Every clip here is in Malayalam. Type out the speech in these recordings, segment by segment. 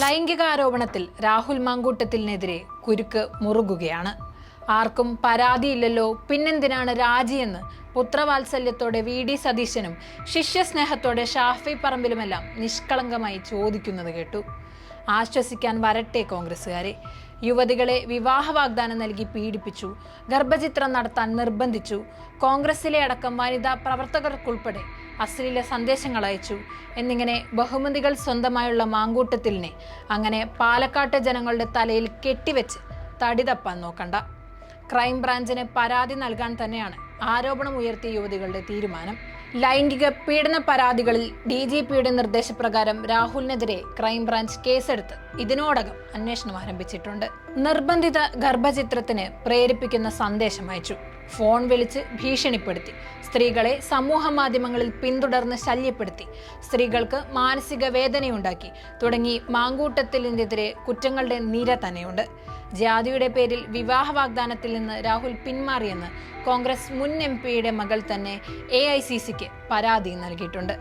ലൈംഗികാരോപണത്തിൽ രാഹുൽ മാങ്കൂട്ടത്തിനെതിരെ കുരുക്ക് മുറുകുകയാണ്. ആർക്കും പരാതിയില്ലല്ലോ പിന്നെന്തിനാണ് രാജിയെന്ന് പുത്രവാത്സല്യത്തോടെ വി ഡി സതീശനും ശിഷ്യസ്നേഹത്തോടെ ഷാഫി പറമ്പിലുമെല്ലാം നിഷ്കളങ്കമായി ചോദിക്കുന്നത് കേട്ടു. ആശ്വസിക്കാൻ വരട്ടെ കോൺഗ്രസ്സുകാരെ. യുവതികളെ വിവാഹ വാഗ്ദാനം നൽകി പീഡിപ്പിച്ചു ഗർഭചിത്രം നടത്താൻ നിർബന്ധിച്ചു കോൺഗ്രസിലെ അടക്കം വനിതാ പ്രവർത്തകർക്കുൾപ്പെടെ അശ്ലീല സന്ദേശങ്ങൾ അയച്ചു. എന്നിങ്ങനെ ബഹുമതികൾ സ്വന്തമായുള്ള മാങ്കൂട്ടത്തിലിനെ അങ്ങനെ പാലക്കാട്ടെ ജനങ്ങളുടെ തലയിൽ കെട്ടിവെച്ച് തടി തപ്പാൻ നോക്കണ്ട. ക്രൈംബ്രാഞ്ചിന് പരാതി നൽകാൻ തന്നെയാണ് ആരോപണം ഉയർത്തിയ യുവതികളുടെ തീരുമാനം. ലൈംഗിക പീഡന പരാതികളിൽ ഡി ജി പിയുടെ നിർദ്ദേശപ്രകാരം രാഹുലിനെതിരെ ക്രൈംബ്രാഞ്ച് കേസെടുത്ത് ഇതിനോടകം അന്വേഷണം ആരംഭിച്ചിട്ടുണ്ട്. നിർബന്ധിത ഗർഭചിത്രത്തിന് പ്രേരിപ്പിക്കുന്ന സന്ദേശം അയച്ചു. ഫോൺ വിളിച്ച് ഭീഷണിപ്പെടുത്തി. സ്ത്രീകളെ സമൂഹ മാധ്യമങ്ങളിൽ പിന്തുടർന്ന് ശല്യപ്പെടുത്തി. സ്ത്രീകൾക്ക് മാനസിക വേദനയുണ്ടാക്കി. തുടങ്ങി മാങ്കൂട്ടത്തിനെതിരെ കുറ്റങ്ങളുടെ നിര തന്നെയുണ്ട്. ജാതിയുടെ പേരിൽ വിവാഹ വാഗ്ദാനത്തിൽ നിന്ന് രാഹുൽ പിന്മാറിയെന്ന് കോൺഗ്രസ് മുൻ എം പിയുടെ മകൾ തന്നെ എ ഐ സി സിക്ക് പരാതി നൽകിയിട്ടുണ്ട്.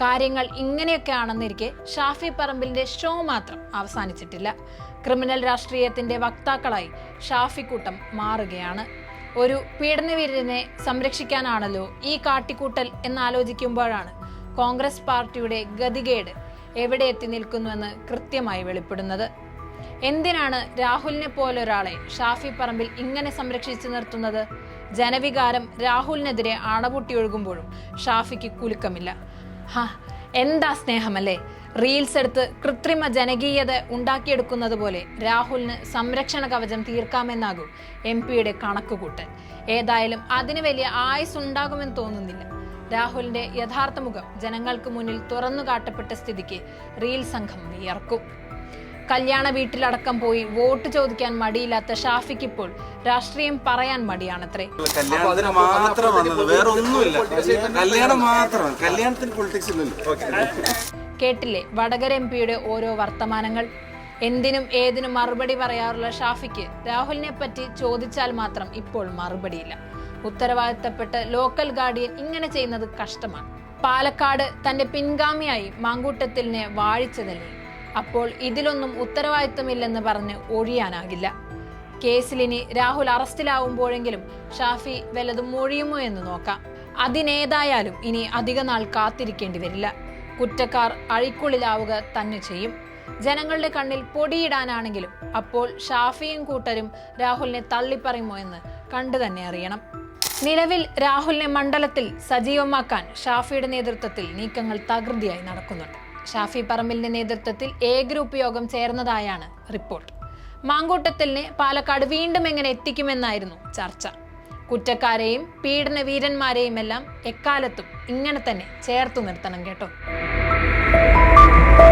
കാര്യങ്ങൾ ഇങ്ങനെയൊക്കെ ആണെന്നിരിക്കെ ഷാഫി പറമ്പിലിന്റെ ഷോ മാത്രം അവസാനിച്ചിട്ടില്ല. ക്രിമിനൽ രാഷ്ട്രീയത്തിന്റെ വക്താക്കളായി ഷാഫി കൂട്ടം മാറുകയാണ്. ഒരു പീഡനവീരനെ സംരക്ഷിക്കാനാണല്ലോ ഈ കാട്ടിക്കൂട്ടൽ എന്നാലോചിക്കുമ്പോഴാണ് കോൺഗ്രസ് പാർട്ടിയുടെ ഗതികേട് എവിടെ എത്തി നിൽക്കുന്നുവെന്ന് കൃത്യമായി വെളിപ്പെടുന്നത്. എന്തിനാണ് രാഹുലിനെ പോലൊരാളെ ഷാഫി പറമ്പിൽ ഇങ്ങനെ സംരക്ഷിച്ചു നിർത്തുന്നത്? ജനവികാരം രാഹുലിനെതിരെ അണപൊട്ടിയൊഴുകുമ്പോഴും ഷാഫിക്ക് കുലുക്കമില്ല. ഹാ എന്താ സ്നേഹമല്ലേ? റീൽസ് എടുത്ത് കൃത്രിമ ജനകീയത ഉണ്ടാക്കിയെടുക്കുന്നത് പോലെ രാഹുലിന് സംരക്ഷണ കവചം തീർക്കാമെന്നാകും എം പിയുടെ കണക്കുകൂട്ടൽ. ഏതായാലും അതിന് വലിയ ആയുസ് ഉണ്ടാകുമെന്ന് തോന്നുന്നില്ല. രാഹുലിന്റെ യഥാർത്ഥ മുഖം ജനങ്ങൾക്ക് മുന്നിൽ തുറന്നു കാട്ടപ്പെട്ട സ്ഥിതിക്ക് റീൽ സംഘം വിയർക്കും. കല്യാണ വീട്ടിലടക്കം പോയി വോട്ട് ചോദിക്കാൻ മടിയില്ലാത്ത ഷാഫിക്ക് ഇപ്പോൾ രാഷ്ട്രീയം പറയാൻ മടിയാണത്രേ. കല്യാണത്തിന് മാത്രം വേറെ ഒന്നുമില്ല. കല്യാണം മാത്രം. കല്യാണത്തിന് പൊളിറ്റിക്സ് ഇല്ലല്ലോ കേട്ടില്ലേ? വടകര എം പിയുടെ ഓരോ വർത്തമാനങ്ങൾ. എന്തിനും ഏതിനും മറുപടി പറയാറുള്ള ഷാഫിക്ക് രാഹുലിനെ പറ്റി ചോദിച്ചാൽ മാത്രം ഇപ്പോൾ മറുപടിയില്ല. ഉത്തരവാദിത്തപ്പെട്ട് ലോക്കൽ ഗാർഡിയൻ ഇങ്ങനെ ചെയ്യുന്നത് കഷ്ടമാണ്. പാലക്കാട് തന്റെ പിൻഗാമിയായി മാങ്കൂട്ടത്തിലിനെ വാഴിച്ചതല്ലേ അപ്പോൾ ഇതിലൊന്നും ഉത്തരവാദിത്തമില്ലെന്ന് പറഞ്ഞ് ഒഴിയാനാകില്ല. കേസിലിനി രാഹുൽ അറസ്റ്റിലാവുമ്പോഴെങ്കിലും ഷാഫി വല്ലതും മൊഴിയുമോ എന്ന് നോക്കാം. അതിനേതായാലും ഇനി അധിക നാൾ കാത്തിരിക്കേണ്ടി വരില്ല. കുറ്റക്കാർ അഴിക്കുള്ളിലാവുക തന്നെ ചെയ്യും. ജനങ്ങളുടെ കണ്ണിൽ പൊടിയിടാനാണെങ്കിലും അപ്പോൾ ഷാഫിയും കൂട്ടരും രാഹുലിനെ തള്ളിപ്പറയുമോ എന്ന് കണ്ടു തന്നെ അറിയണം. നിലവിൽ രാഹുലിനെ മണ്ഡലത്തിൽ സജീവമാക്കാൻ ഷാഫിയുടെ നേതൃത്വത്തിൽ നീക്കങ്ങൾ തകൃതിയായി നടക്കുന്നുണ്ട്. ഷാഫി പറമ്പിലിന്റെ നേതൃത്വത്തിൽ എ ഗ്രൂപ്പ് യോഗം ചേർന്നതായാണ് റിപ്പോർട്ട്. മാങ്കൂട്ടത്തിലിനെ പാലക്കാട് വീണ്ടും എങ്ങനെ എത്തിക്കുമെന്നായിരുന്നു ചർച്ച. കുറ്റക്കാരെയും പീഡന വീരന്മാരെയും എല്ലാം എക്കാലത്തും ഇങ്ങനെ തന്നെ ചേർത്തു നിർത്തണം കേട്ടോ. Música